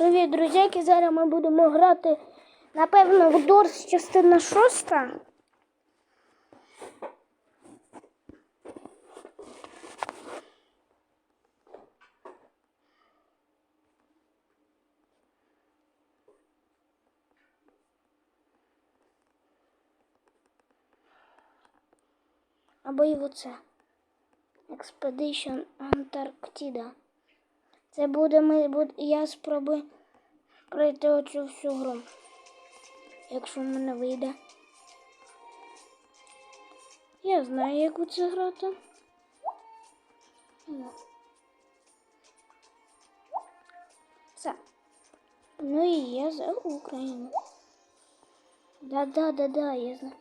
Привіт, друзяки! Зараз ми будемо грати, напевно, в Дорс частина шоста. Або і оце. Expedition Antarctida. Це буде ми буд- я спробую пройти оцю всю гру. Якщо в мене вийде. Я знаю, як у це грати. Ну. Все. Ну і я за Україну. Да-да-да-да, я знаю.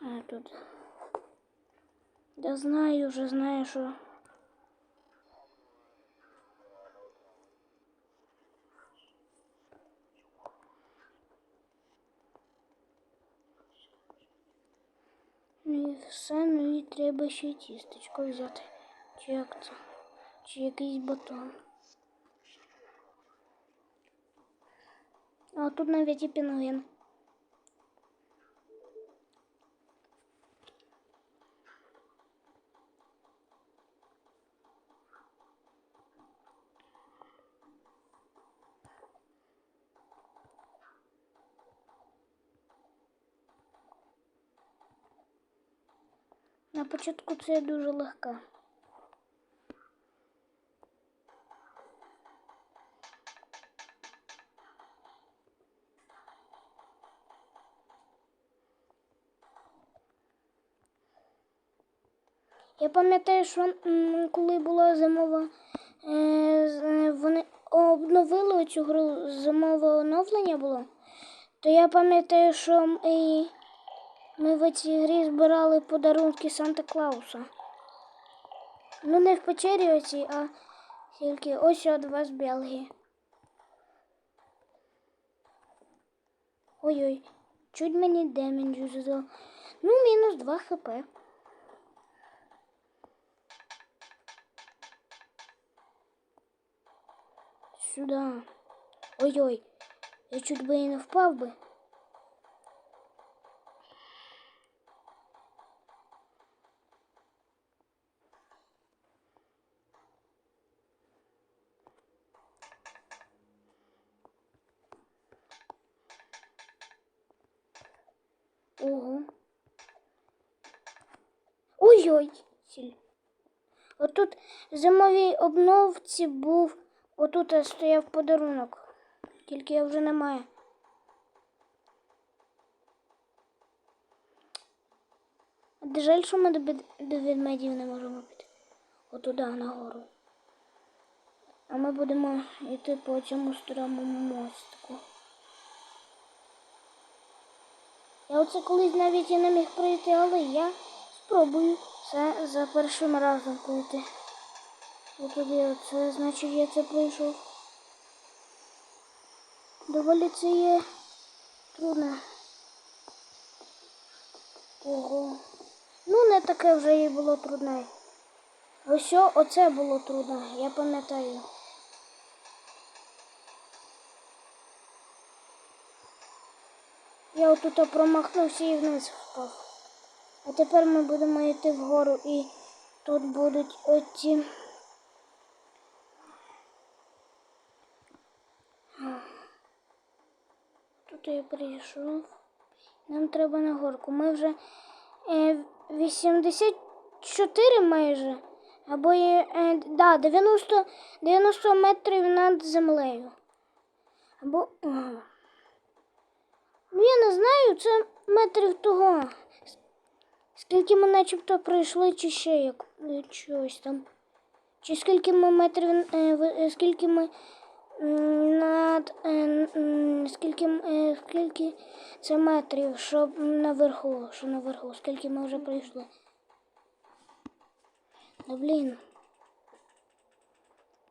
А тут. Да знаю, уже знаю, що. Ну і все, ну і треба ще тістечко взяти. Чи як це? Чи якийсь батон. А тут навіть і пінгвін. Початку це дуже легка. Я пам'ятаю, що коли була зимова, е, е, вони обновили цю гру, зимове оновлення було, то я пам'ятаю, що і ми в цій грі збирали подарунки Санта Клауса. Ну, не в печері оці, а тільки ось від вас Бельгії. Ой-ой, чуть мені демеджу задав. Ну, мінус 2 хп. Сюда. Ой-ой, я чуть би і не впав би. Ой-ой. Отут в зимовій обновці був, отут стояв подарунок. Тільки я вже немає. Жаль, що ми до ведмедів не можемо піти. Отуда нагору. А ми будемо йти по цьому старому мостику. Я оце колись навіть і не міг пройти, але я спробую це за першим разом пройти. Отуди оце, значить я це пройшов. Доволі це є трудно. Ого. Ну, не таке вже і було трудне. Ось оце було трудно, я пам'ятаю. Я отут промахнувся і вниз впав. А тепер ми будемо йти вгору і тут будуть оці. Тут я прийшов. Нам треба на горку. Ми вже е, 84 майже. Або е, да, 90, 90 метрів над землею. Або. Ну, я не знаю, це метрів того. Скільки ми начебто пройшли, чи ще як е, чогось там. Чи скільки ми метрів, е, е, скільки ми над е, скільки, е, скільки це метрів, що наверху, що наверху, скільки ми вже пройшли. Да блін.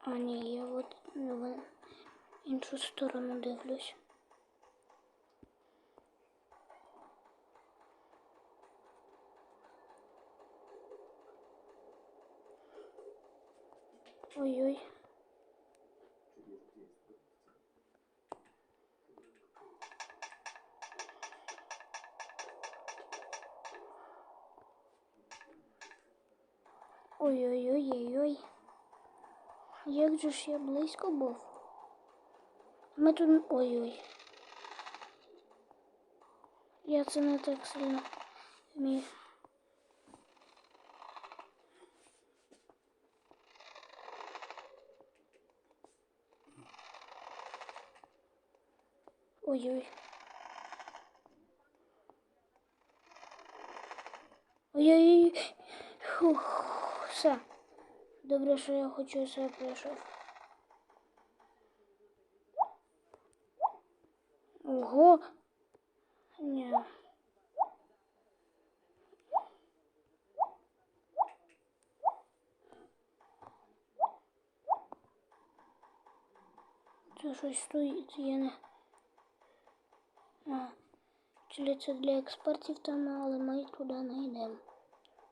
А ні, я от іншу сторону дивлюсь. Ой-ой. Ой-ой-ой-ой-ой. Як же ж я близько був? Ми тут. Ой-ой. Я це не так сильно вмію. Ой-ой. Ой-ой-ой. Фух. Все. Добре, що я хочу все пройшов. Ого. Ні. Це щось стоїть, я не. А, чи це для експертів там, але ми туди не йдемо.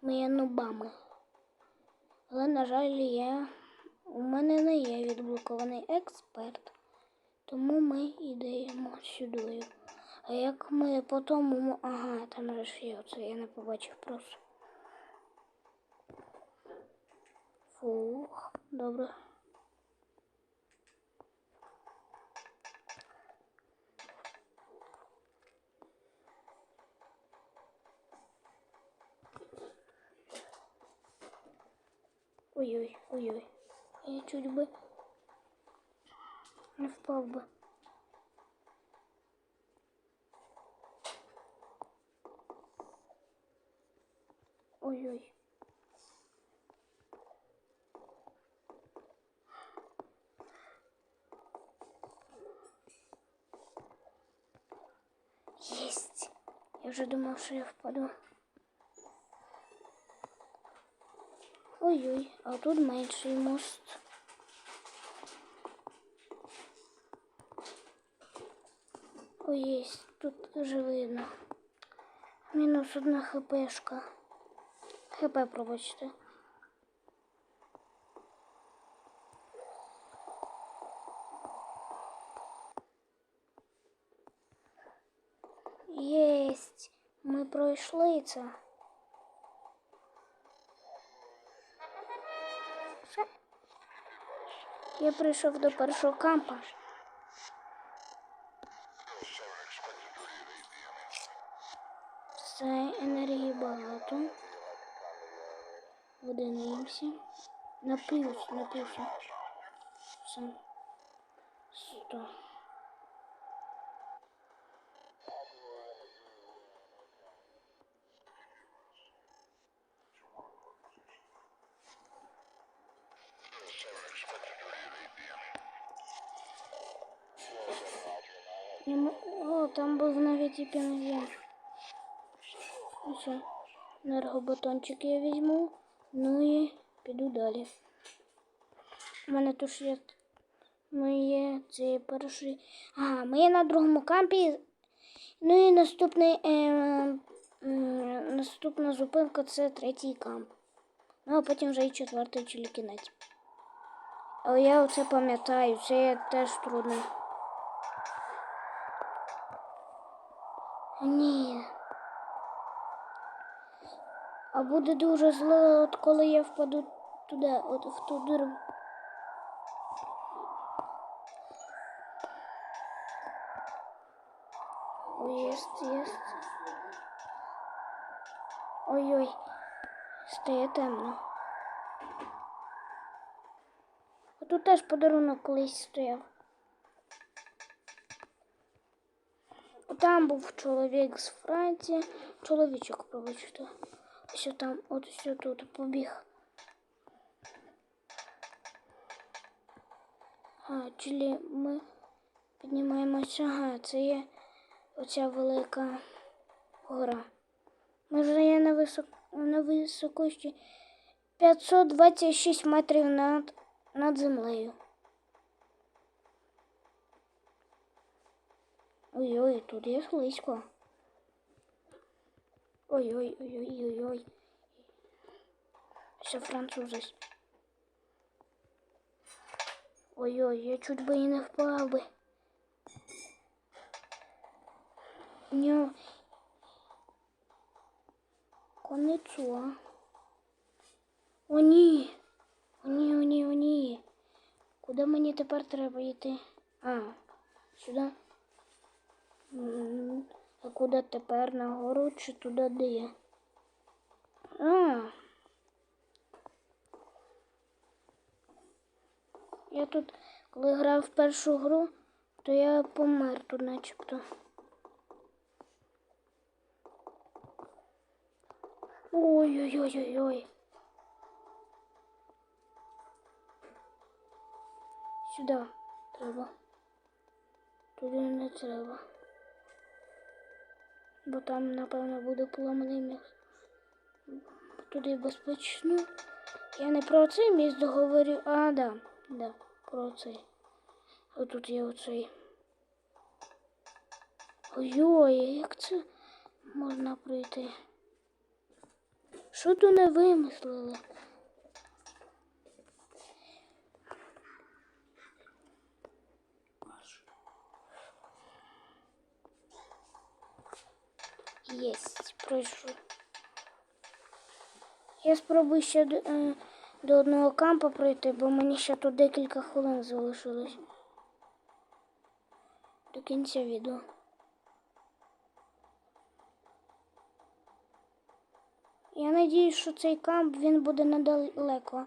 Ми є нубами. Але, на жаль, я... у мене не є відблокований експерт. Тому ми йдемо сюди. А як ми по тому... Ага, там же ж є оце, я не побачив просто. Фух, добре. Ой-ой, ой-ой. Я чуть би не впав би. Ой-ой. Єсть. Я вже думав, що я впаду. Ой-ой, а тут менший мост. Ой, єсть, тут вже видно. Мінус одна хпшка. ХП пробачте. Єсть. Ми пройшли це. Я прийшов до першого кампа. Все, енергії багато. Виданимося. Напився, напився. Все. Сто. Я м- О, там був навіть і пінгвін. Все. Енергобатончик я візьму. Ну і піду далі. У мене тут ще моє це перший. Ага, ми є на другому кампі. Ну і наступний, е, е, наступна зупинка це третій камп. Ну, а потім вже і четвертий чи кінець. Але я оце пам'ятаю, це теж трудно. Ні. А буде дуже зло, от коли я впаду туди, от в ту диру. Ой, єсть, єсть. Ой-ой, стає темно. А тут теж подарунок колись стояв. Там був чоловік з Франції, чоловічок, пробачте. Ось там, от ось тут побіг. А, чилі ми піднімаємося. Ага, це є оця велика гора. Ми вже є на, висок... на високості 526 метрів над, над землею. Ой-ой, тут є слизько. Ой-ой-ой-ой-ой-ой. Ще французи. Ой-ой, я чуть би і не впав би. Ню. Конецо. О, ні. О, ні, о, ні, о, ні. Куди мені тепер треба йти? А, сюди. А куди тепер? Нагору чи туди де я? А. Я тут, коли грав в першу гру, то я помер тут начебто. Ой-ой-ой-ой-ой. Сюди треба. Туди не треба. Бо там, напевно, буде поламаний міст. Туди безпечно. Я не про цей міст говорю, а да, да, про цей. Отут тут є оцей. Ой-ой, як це можна пройти? Що тут не вимислили? Єсть, пройшов. Я спробую ще до, е, до одного кампа пройти, бо мені ще тут декілька хвилин залишилось. До кінця відео. Я надіюсь, що цей камп він буде недалеко.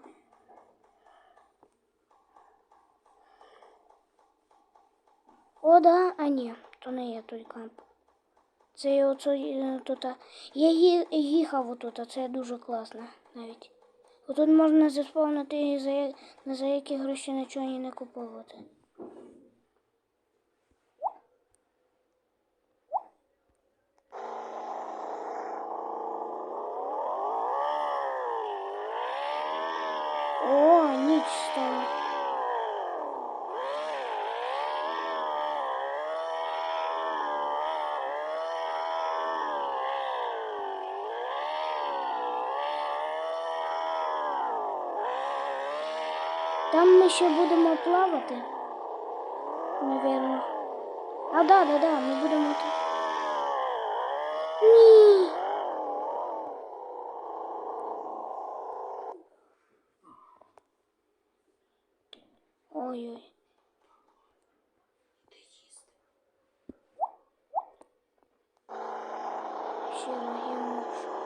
О, да, а ні, то не є той камп. Це я оцей е, тут. Я їхав отут, це дуже класно навіть. Отут можна заспавнити і за, за які гроші нічого і не купувати. О, ніч стала. Там ми ще будемо плавати. Навірно. А, да, да, да, ми будемо тут. Ні. Ой-ой. Щиро я можу.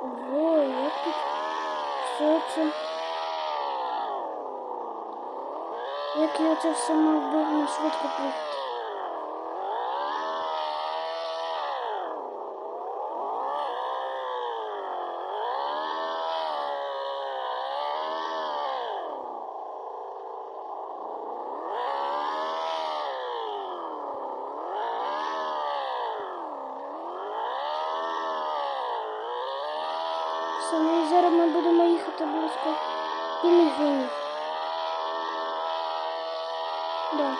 Ого, як тут все це. Як я це все мав би на швидко проїхати. Все, ну зараз ми будемо їхати близько пінгвінів. Да.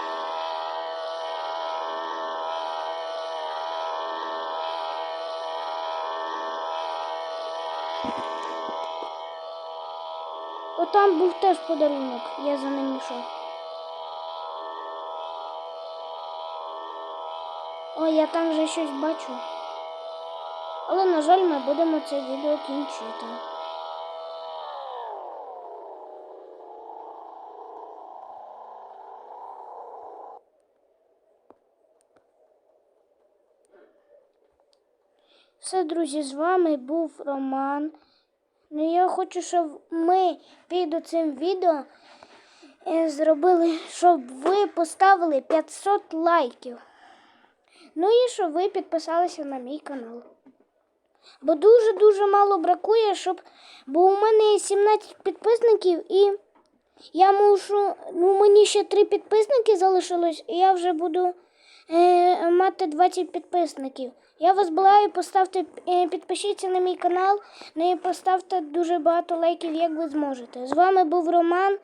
Отам був теж подарунок, я за ним йшов. Ой, я там вже щось бачу. Але, на жаль, ми будемо це відео кінчити. Все, друзі, з вами був Роман. Ну, я хочу, щоб ми під цим відео е, зробили, щоб ви поставили 500 лайків. Ну і щоб ви підписалися на мій канал. Бо дуже-дуже мало бракує, щоб. Бо у мене є 17 підписників і Я мушу. Ну, мені ще три підписники залишилось, і я вже буду е, мати 20 підписників. Я вас благаю, поставте, е, підпишіться на мій канал, ну і поставте дуже багато лайків, як ви зможете. З вами був Роман.